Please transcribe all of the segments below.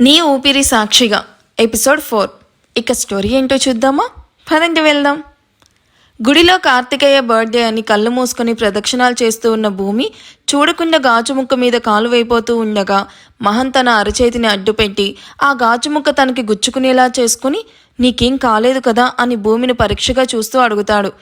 నీ ఊపిరి సాక్షిగా. ఎపిసోడ్ ఫోర్ ఇక స్టోరీ ఏంటో చూద్దామా? పదండి వెళ్దాం. గుడిలో కార్తికేయ బర్త్డే అని కళ్ళు మూసుకుని ప్రదక్షిణాలు చేస్తూ ఉన్న భూమి చూడకుండా గాజుముక్క మీద కాలు వైపోతూ ఉండగా మహన్ తన అరచేతిని అడ్డుపెట్టి ఆ గాజుముక్క తనకి గుచ్చుకునేలా చేసుకుని నీకేం కాలేదు కదా? అని భూమిని పరీక్షగా చూస్తూ అడుగుతాడు.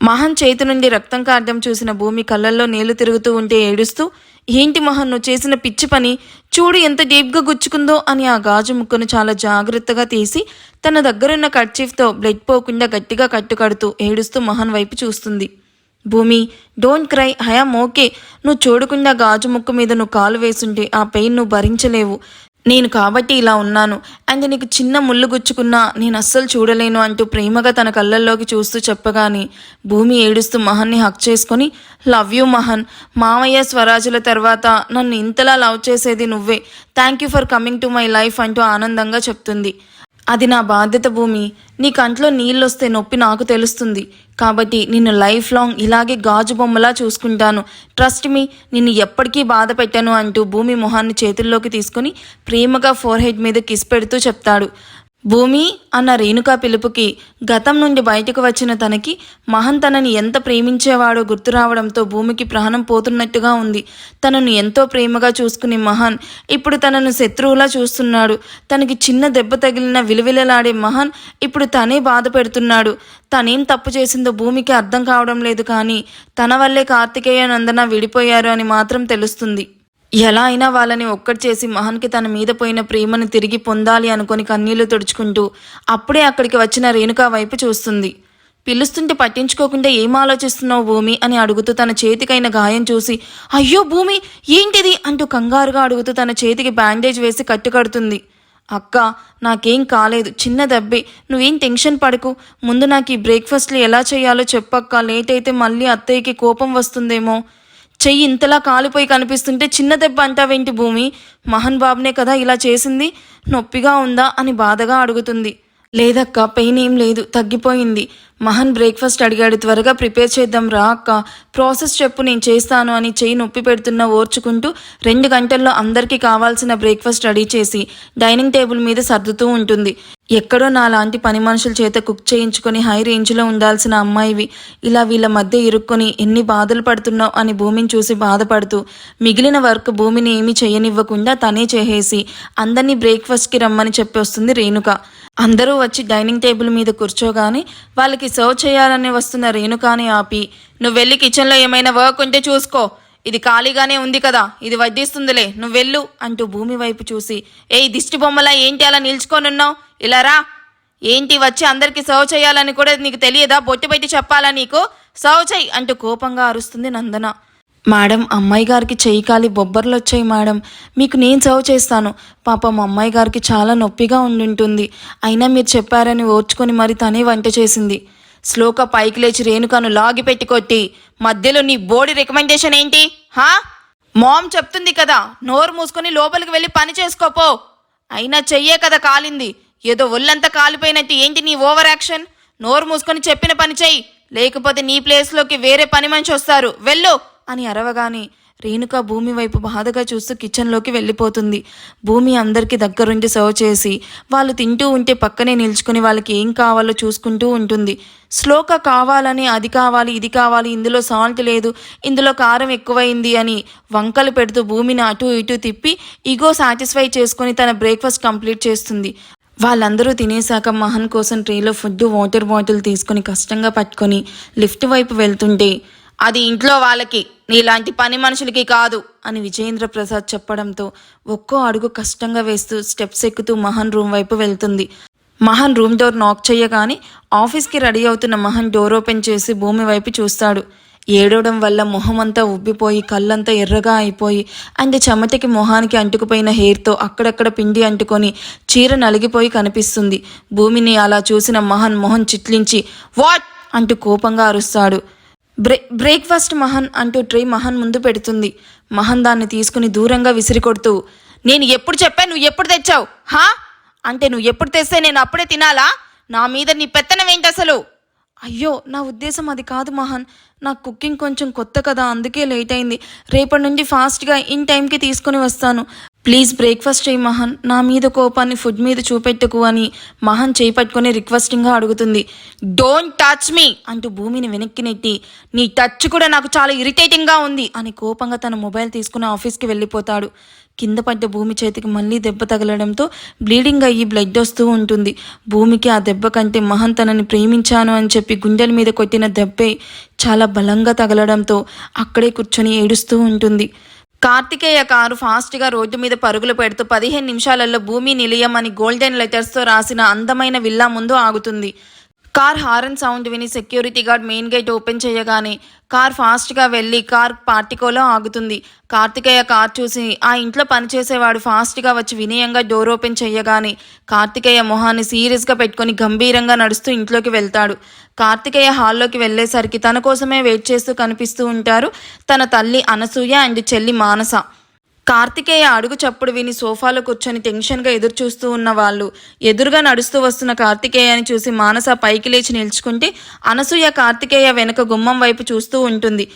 మహన్ చేతి నుండి రక్తం కారడం చూసిన భూమి కళ్ళల్లో నీళ్ళు తిరుగుతూ ఉంటే ఏడుస్తూ ఏంటి మహన్ నువ్వు చేసిన పిచ్చి పని? చూడు ఎంత డీప్గా గుచ్చుకుందో అని ఆ గాజు ముక్కను చాలా జాగ్రత్తగా తీసి తన దగ్గరున్న కర్చీఫ్తో బ్లడ్ పోకుండా గట్టిగా కట్టుకడుతూ ఏడుస్తూ మహన్ వైపు చూస్తుంది. భూమి డోంట్ క్రై హయామ్ ఓకే. నువ్వు చూడకుండా గాజు ముక్కు మీద నువ్వు కాలు వేసుంటే ఆ పెయిన్ నువ్వు భరించలేవు. నేను కాబట్టి ఇలా ఉన్నాను. అండ్ నీకు చిన్న ముళ్ళు గుచ్చుకున్నా నేను అస్సలు చూడలేను అంటూ ప్రేమగా తన కళ్ళల్లోకి చూస్తూ చెప్పగానే భూమి ఏడుస్తూ మహన్ని హక్ చేసుకొని లవ్ యూ మహన్. మామయ్య స్వరాజుల తర్వాత నన్ను ఇంతలా లవ్ చేసేది నువ్వే. Thank you for coming to my life అంటూ ఆనందంగా చెప్తుంది. అది నా బాధ్యత భూమి. నీ కంట్లో నీళ్ళొస్తే నొప్పి నాకు తెలుస్తుంది. కాబట్టి నిన్ను లైఫ్ లాంగ్ ఇలాగే గాజు బొమ్మలా చూసుకుంటాను. ట్రస్ట్ మీ నిన్ను ఎప్పటికీ బాధ పెట్టాను అంటూ భూమి మొహాన్ని చేతుల్లోకి తీసుకుని ప్రేమగా ఫోర్హెడ్ మీద కిస్ పెడుతూ చెప్తాడు. భూమి అన్న రేణుకా పిలుపుకి గతం నుండి బయటకు వచ్చిన తనకి మహన్ తనని ఎంత ప్రేమించేవాడో గుర్తు రావడంతో భూమికి ప్రాణం పోతున్నట్టుగా ఉంది. తనను ఎంతో ప్రేమగా చూసుకునే మహాన్ ఇప్పుడు తనను శత్రువులా చూస్తున్నాడు. తనకి చిన్న దెబ్బ తగిలిన విలువిలలాడే మహాన్ ఇప్పుడు తనే బాధ పెడుతున్నాడు. తనేం తప్పు చేసిందో భూమికి అర్థం కావడం లేదు కానీ తన వల్లే కార్తికేయ నందన విడిపోయారు అని మాత్రం తెలుస్తుంది. ఎలా అయినా వాళ్ళని ఒక్కటి చేసి మహన్కి తన మీద పోయిన ప్రేమను తిరిగి పొందాలి అనుకొని కన్నీళ్ళు తుడుచుకుంటూ అప్పుడే అక్కడికి వచ్చిన రేణుకా వైపు చూస్తుంది. పిలుస్తుంటే పట్టించుకోకుండా ఏం ఆలోచిస్తున్నావు భూమి? అని అడుగుతూ తన చేతికైన గాయం చూసి అయ్యో భూమి ఏంటిది? అంటూ కంగారుగా అడుగుతూ తన చేతికి బ్యాండేజ్ వేసి కట్టుకడుతుంది అక్క నాకేం కాలేదు చిన్న దెబ్బే. నువ్వేం టెన్షన్ పడకు. ముందు నాకు ఈ బ్రేక్ఫాస్ట్లు ఎలా చేయాలో చెప్పక్క. లేట్ అయితే మళ్ళీ అత్తయ్యకి కోపం వస్తుందేమో. చెయ్యి ఇంతలా కాలిపోయి కనిపిస్తుంటే చిన్న దెబ్బ అంటావేంటి భూమి? మహన్ బాబునే కదా ఇలా చేసింది? నొప్పిగా ఉందా? అని బాధగా అడుగుతుంది. లేదక్క పెయిన్ ఏం లేదు తగ్గిపోయింది. మహన్ బ్రేక్ఫాస్ట్ అడిగాడు. త్వరగా ప్రిపేర్ చేద్దాం రా అక్క. ప్రాసెస్ చెప్పు నేను చేస్తాను అని చెయ్యి నొప్పి పెడుతున్న ఓర్చుకుంటూ రెండు గంటల్లో అందరికీ కావాల్సిన బ్రేక్ఫాస్ట్ రెడీ చేసి డైనింగ్ టేబుల్ మీద సర్దుతూ ఉంటుంది. ఎక్కడో నా లాంటి పని మనుషుల చేత కుక్ చేయించుకొని హై రేంజ్లో ఉండాల్సిన అమ్మాయివి ఇలా వీళ్ళ మధ్య ఇరుక్కొని ఎన్ని బాధలు పడుతున్నావు అని భూమిని చూసి బాధపడుతూ మిగిలిన వర్క్ భూమిని ఏమీ చేయనివ్వకుండా తనే చేసేసి అందరినీ బ్రేక్ఫాస్ట్కి రమ్మని చెప్పి వస్తుంది రేణుక. అందరూ వచ్చి డైనింగ్ టేబుల్ మీద కూర్చోగానే వాళ్ళకి సర్వ్ చేయాలని వస్తున్న రేణుకాని ఆపి నువ్వు వెళ్ళి కిచెన్లో ఏమైనా వర్క్ ఉంటే చూసుకో. ఇది ఖాళీగానే ఉంది కదా ఇది వడ్డిస్తుందిలే నువ్వు వెళ్ళు అంటూ భూమి వైపు చూసి ఏయ్ దిష్టి బొమ్మలా ఏంటి అలా నిల్చుకొనున్నావు? ఇలా రా. ఏంటి వచ్చి అందరికి సర్వ్ చేయాలని కూడా నీకు తెలియదా? బొట్టు పెట్టి చెప్పాలా నీకు? సర్వ్ చెయ్యి అంటూ కోపంగా అరుస్తుంది నందన. మేడం అమ్మాయి గారికి చెయ్యి కాలి బొబ్బర్లు వచ్చాయి మేడం. మీకు నేను సర్వ్ చేస్తాను. పాపం అమ్మాయి గారికి చాలా నొప్పిగా ఉండుంటుంది. అయినా మీరు చెప్పారని ఓర్చుకొని మరి తనే వంట చేసింది. శ్లోక పైకి లేచి రేణుకను లాగి పెట్టుకొట్టి మధ్యలో నీ బోడి రికమెండేషన్ ఏంటి? హా? మామ్ చెప్తుంది కదా నోరు మూసుకొని లోపలికి వెళ్ళి పని చేసుకోపో అయినా చెయ్యే కదా కాలింది. ఏదో ఒళ్ళంతా కాలిపోయినట్టు ఏంటి నీ ఓవర్ యాక్షన్? నోరు మూసుకొని చెప్పిన పని చెయ్యి. లేకపోతే నీ ప్లేస్లోకి వేరే పని మనిషి వస్తారు. వెళ్ళు అని అరవగాని రేణుక భూమి వైపు బాధగా చూస్తూ కిచెన్లోకి వెళ్ళిపోతుంది. భూమి అందరికీ దగ్గరుండి సర్వ్ చేసి వాళ్ళు తింటూ ఉంటే పక్కనే నిల్చుకుని వాళ్ళకి ఏం కావాలో చూసుకుంటూ ఉంటుంది. శ్లోక కావాలని అది కావాలి ఇది కావాలి ఇందులో సాల్ట్ లేదు ఇందులో కారం ఎక్కువైంది అని వంకలు పెడుతూ భూమిని అటు ఇటు తిప్పి ఈగో సాటిస్ఫై చేసుకుని తన బ్రేక్ఫాస్ట్ కంప్లీట్ చేస్తుంది. వాళ్ళందరూ తినేశాక మహన్ కోసం ట్రేలో ఫుడ్ వాటర్ బాటిల్ తీసుకుని కష్టంగా పట్టుకొని లిఫ్ట్ వైపు వెళ్తుంటే అది ఇంట్లో వాళ్ళకి నీలాంటి పని మనుషులకి కాదు అని విజయేంద్ర ప్రసాద్ చెప్పడంతో ఒక్కో అడుగు కష్టంగా వేస్తూ స్టెప్స్ ఎక్కుతూ మహన్ రూమ్ వైపు వెళ్తుంది. మహన్ రూమ్ డోర్ నాక్ చేయగానే ఆఫీస్కి రెడీ అవుతున్న మహన్ డోర్ ఓపెన్ చేసి భూమి వైపు చూస్తాడు. ఏడవడం వల్ల మొహమంతా ఉబ్బిపోయి కళ్ళంతా ఎర్రగా అయిపోయి అండ్ చెమటకి మొహానికి అంటుకుపోయిన హెయిర్తో అక్కడక్కడ పిండి అంటుకొని చీర నలిగిపోయి కనిపిస్తుంది. భూమిని అలా చూసిన మహన్ మొహం చిట్లించి వాట్? అంటూ కోపంగా అరుస్తాడు. బ్రే బ్రేక్ఫాస్ట్ మహన్ అంటూ ట్రే మహన్ ముందు పెడుతుంది. మహన్ దాన్ని తీసుకుని దూరంగా విసిరి కొడుతూ నేను ఎప్పుడు చెప్పా నువ్వు ఎప్పుడు తెచ్చావు? హా? అంటే నువ్వు ఎప్పుడు తెస్తే నేను అప్పుడే తినాలా? నా మీద నీ పెత్తనం ఏంటి అసలు? అయ్యో నా ఉద్దేశం అది కాదు మహన్. నా కుకింగ్ కొంచెం కొత్త కదా అందుకే లేట్ అయింది. రేపటి నుండి ఫాస్ట్గా ఇన్ టైంకి తీసుకొని వస్తాను. ప్లీజ్ బ్రేక్ఫాస్ట్ చేయి మహన్. నా మీద కోపాన్ని ఫుడ్ మీద చూపెట్టుకు అని మహన్ చేయి రిక్వెస్టింగ్గా అడుగుతుంది. డోంట్ టచ్ మీ అంటూ భూమిని వెనక్కి నెట్టి నీ టచ్ కూడా నాకు చాలా ఇరిటేటింగ్గా ఉంది అని కోపంగా తన మొబైల్ తీసుకుని ఆఫీస్కి వెళ్ళిపోతాడు. కింద పడ్డ భూమి చేతికి మళ్ళీ దెబ్బ తగలడంతో బ్లీడింగ్ అయ్యి బ్లడ్ వస్తూ ఉంటుంది. భూమికి ఆ దెబ్బ కంటే మహన్ తనని ప్రేమించాను అని చెప్పి గుండెల మీద కొట్టిన దెబ్బే చాలా బలంగా తగలడంతో అక్కడే కూర్చొని ఏడుస్తూ ఉంటుంది. కార్తికేయ కారు ఫాస్ట్గా రోడ్డు మీద పరుగులు పెడుతూ పదిహేను నిమిషాలలో భూమి నిలయం అని గోల్డెన్ లెటర్స్తో రాసిన అందమైన విల్లా ముందు ఆగుతుంది. కార్ హారన్ సౌండ్ విని security guard main gate open చేయగానే కార్ ఫాస్ట్గా వెళ్ళి కార్ పార్టికోలో ఆగుతుంది. కార్తికేయ కార్ చూసి ఆ ఇంట్లో పనిచేసేవాడు ఫాస్ట్గా వచ్చి వినయంగా డోర్ ఓపెన్ చేయగానే కార్తికేయ మొహాన్ని సీరియస్గా పెట్టుకొని గంభీరంగా నడుస్తూ ఇంట్లోకి వెళ్తాడు. కార్తికేయ హాల్లోకి వెళ్ళేసరికి తన కోసమే వెయిట్ చేస్తూ కనిపిస్తూ ఉంటారు తన తల్లి అనసూయ అండ్ చెల్లి మానస. కార్తికేయ అడుగు చప్పుడు విని సోఫాలో కూర్చొని టెన్షన్గా ఎదురు చూస్తూ ఉన్న వాళ్ళు ఎదురుగా నడుస్తూ వస్తున్న కార్తికేయని చూసి మానస పైకి లేచి నిల్చుకుంటే అనసూయ కార్తికేయ వెనక గుమ్మం వైపు చూస్తూ ఉంటుంది.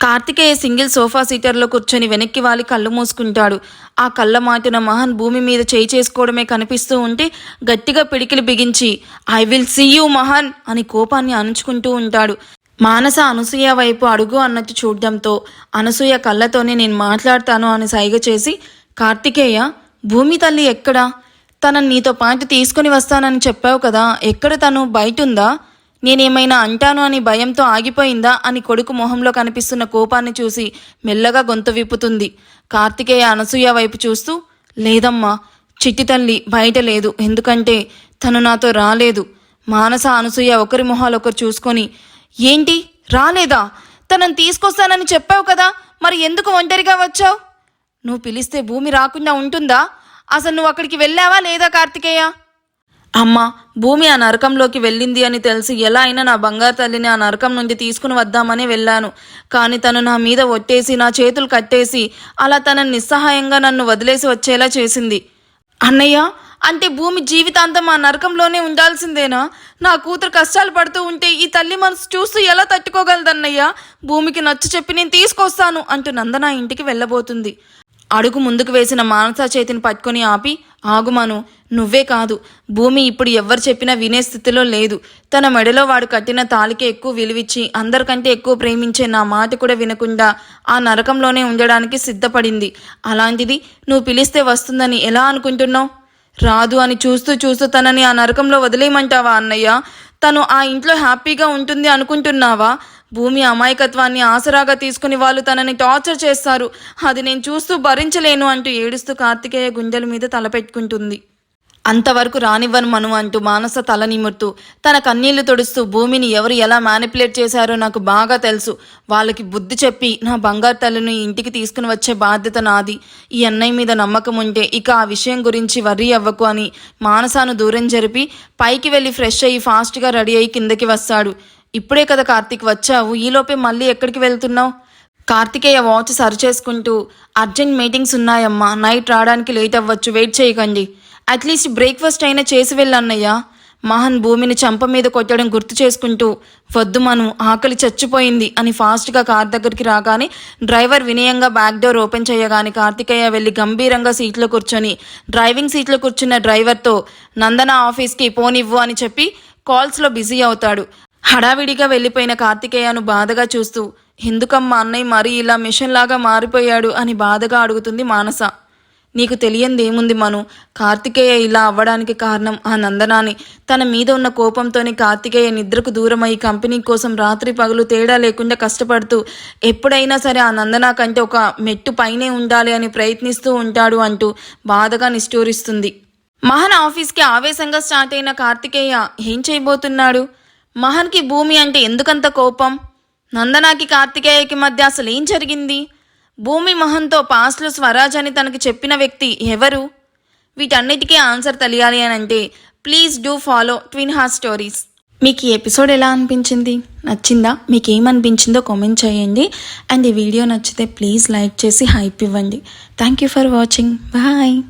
కార్తికేయ సింగిల్ సోఫా సీటర్లో కూర్చొని వెనక్కి వాలి కళ్ళు మూసుకుంటాడు. ఆ కళ్ళ మాటున మహన్ భూమి మీద చేయి చేసుకోవడమే కనిపిస్తూ ఉంటే గట్టిగా పిడికిలు బిగించి I will see you Mahan అని కోపాన్ని అణుచుకుంటూ ఉంటాడు. మానస అనసూయ వైపు అడుగు అన్నట్టు చూడడంతో అనసూయ కళ్ళతోనే నేను మాట్లాడతాను అని సైగ చేసి కార్తికేయ భూమి తల్లి ఎక్కడా? తనని నీతో పాటు తీసుకుని వస్తానని చెప్పావు కదా ఎక్కడ తను? బయట ఉందా నేనేమైనా అంటాను అని భయంతో ఆగిపోయిందా? అని కొడుకు మొహంలో కనిపిస్తున్న కోపాన్ని చూసి మెల్లగా గొంతు విప్పుతుంది. కార్తికేయ అనసూయ వైపు చూస్తూ లేదమ్మా చిట్టి తల్లి బయట లేదు. ఎందుకంటే తను నాతో రాలేదు. మానస అనసూయ ఒకరి మొహాలు ఒకరు చూసుకొని ఏంటి? రాలేదా? తనని తీసుకొస్తానని చెప్పావు కదా మరి ఎందుకు ఒంటరిగా వచ్చావు? నువ్వు పిలిస్తే భూమి రాకుండా ఉంటుందా? అసలు నువ్వు అక్కడికి వెళ్ళావా లేదా కార్తికేయ? అమ్మా భూమి ఆ నరకంలోకి వెళ్ళింది అని తెలిసి ఎలా అయినా నా బంగారు తల్లిని ఆ నరకం నుండి తీసుకుని వద్దామని వెళ్ళాను. కానీ తను నా మీద ఒట్టేసి నా చేతులు కట్టేసి అలా తనని నిస్సహాయంగా నన్ను వదిలేసి వచ్చేలా చేసింది. అన్నయ్య అంటే భూమి జీవితాంతం ఆ నరకంలోనే ఉండాల్సిందేనా? నా కూతురు కష్టాలు పడుతూ ఉంటే ఈ తల్లి మనసు చూస్తూ ఎలా తట్టుకోగలదన్నయ్యా? భూమికి నచ్చ చెప్పి నేను తీసుకొస్తాను అంటూ నందన ఇంటికి వెళ్ళబోతుంది. అడుగు ముందుకు వేసిన మానస చేతిని పట్టుకొని ఆపి ఆగుమను నువ్వే కాదు. భూమి ఇప్పుడు ఎవ్వరు చెప్పినా వినే స్థితిలో లేదు. తన మెడలో వాడు కట్టిన తాలికే ఎక్కువ విలువిచ్చి అందరికంటే ఎక్కువ ప్రేమించే నా మాట కూడా వినకుండా ఆ నరకంలోనే ఉండడానికి సిద్ధపడింది. అలాంటిది నువ్వు పిలిస్తే వస్తుందని ఎలా అనుకుంటున్నావు? రాదు అని చూస్తూ చూస్తూ తనని ఆ నరకంలో వదిలేయమంటావా అన్నయ్య? తను ఆ ఇంట్లో హ్యాపీగా ఉంటుంది అనుకుంటున్నావా? భూమి అమాయకత్వాన్ని ఆసరాగా తీసుకుని వాళ్ళు తనని టార్చర్ చేస్తారు. అది నేను చూస్తూ భరించలేను అంటూ ఏడుస్తూ కార్తికేయ గుండెల మీద తలపెట్టుకుంటుంది. అంతవరకు రానివ్వను మను అంటూ మానస తల నిమురుతూ తన కన్నీళ్ళు తుడుస్తూ భూమిని ఎవరు ఎలా మ్యానిపులేట్ చేశారో నాకు బాగా తెలుసు. వాళ్ళకి బుద్ధి చెప్పి నా బంగారు తల్లిని ఇంటికి తీసుకుని వచ్చే బాధ్యత నాది. ఈ అన్నయ్య మీద నమ్మకం ఉంటే ఇక ఆ విషయం గురించి వర్రీ అవ్వకు అని మానసాను దూరం జరిపి పైకి వెళ్ళి ఫ్రెష్ అయ్యి ఫాస్ట్గా రెడీ అయ్యి కిందకి వస్తాడు. ఇప్పుడే కదా కార్తీక్ వచ్చావు. ఈలోపే మళ్ళీ ఎక్కడికి వెళ్తున్నావు? కార్తికేయ వాచ్ సరి చేసుకుంటూ అర్జెంట్ మీటింగ్స్ ఉన్నాయమ్మా. నైట్ రావడానికి లేట్ అవ్వచ్చు. వెయిట్ చేయకండి. అట్లీస్ట్ బ్రేక్ఫాస్ట్ అయినా చేసి వెళ్ళన్నయ్యా మహన్ భూమిని చంప మీద కొట్టడం గుర్తు చేసుకుంటూ వద్దు మను ఆకలి చచ్చిపోయింది అని ఫాస్ట్గా కార్ దగ్గరికి రాగానే డ్రైవర్ వినయంగా బ్యాక్ డోర్ ఓపెన్ చేయగానే కార్తికేయ వెళ్ళి గంభీరంగా సీట్లో కూర్చొని డ్రైవింగ్ సీట్లో కూర్చున్న డ్రైవర్తో నందన ఆఫీస్కి పోనివ్వు అని చెప్పి కాల్స్లో బిజీ అవుతాడు. హడావిడిగా వెళ్ళిపోయిన కార్తికేయను బాధగా చూస్తూ ఎందుకమ్మా అన్నయ్య మరీ ఇలా మిషన్ లాగా మారిపోయాడు అని బాధగా అడుగుతుంది మానస. నీకు తెలియంది ఏముంది మను? కార్తికేయ ఇలా అవ్వడానికి కారణం ఆ నందనాని. తన మీద ఉన్న కోపంతోనే కార్తికేయ నిద్రకు దూరమై కంపెనీ కోసం రాత్రి పగలు తేడా లేకుండా కష్టపడుతూ ఎప్పుడైనా సరే ఆ నందనా కంటే ఒక మెట్టు పైనే ఉండాలి అని ప్రయత్నిస్తూ ఉంటాడు అంటూ బాధగా నిష్ఠూరిస్తుంది. మహన్ ఆఫీస్కి ఆవేశంగా స్టార్ట్ అయిన కార్తికేయ ఏం చేయబోతున్నాడు? మహన్కి భూమి అంటే ఎందుకంత కోపం? నందనాకి కార్తికేయకి మధ్య అసలు ఏం జరిగింది? భూమి మహంతో పాస్లో స్వరాజ్ అని తనకు చెప్పిన వ్యక్తి ఎవరు? వీటన్నిటికీ ఆన్సర్ తెలియాలి అని అంటే please do follow twin her stories. మీకు ఈ ఎపిసోడ్ ఎలా అనిపించింది? నచ్చిందా? మీకు ఏమనిపించిందో కామెంట్ చేయండి. అండ్ ఈ వీడియో నచ్చితే ప్లీజ్ లైక్ చేసి హైప్ ఇవ్వండి. Thank you for watching. Bye.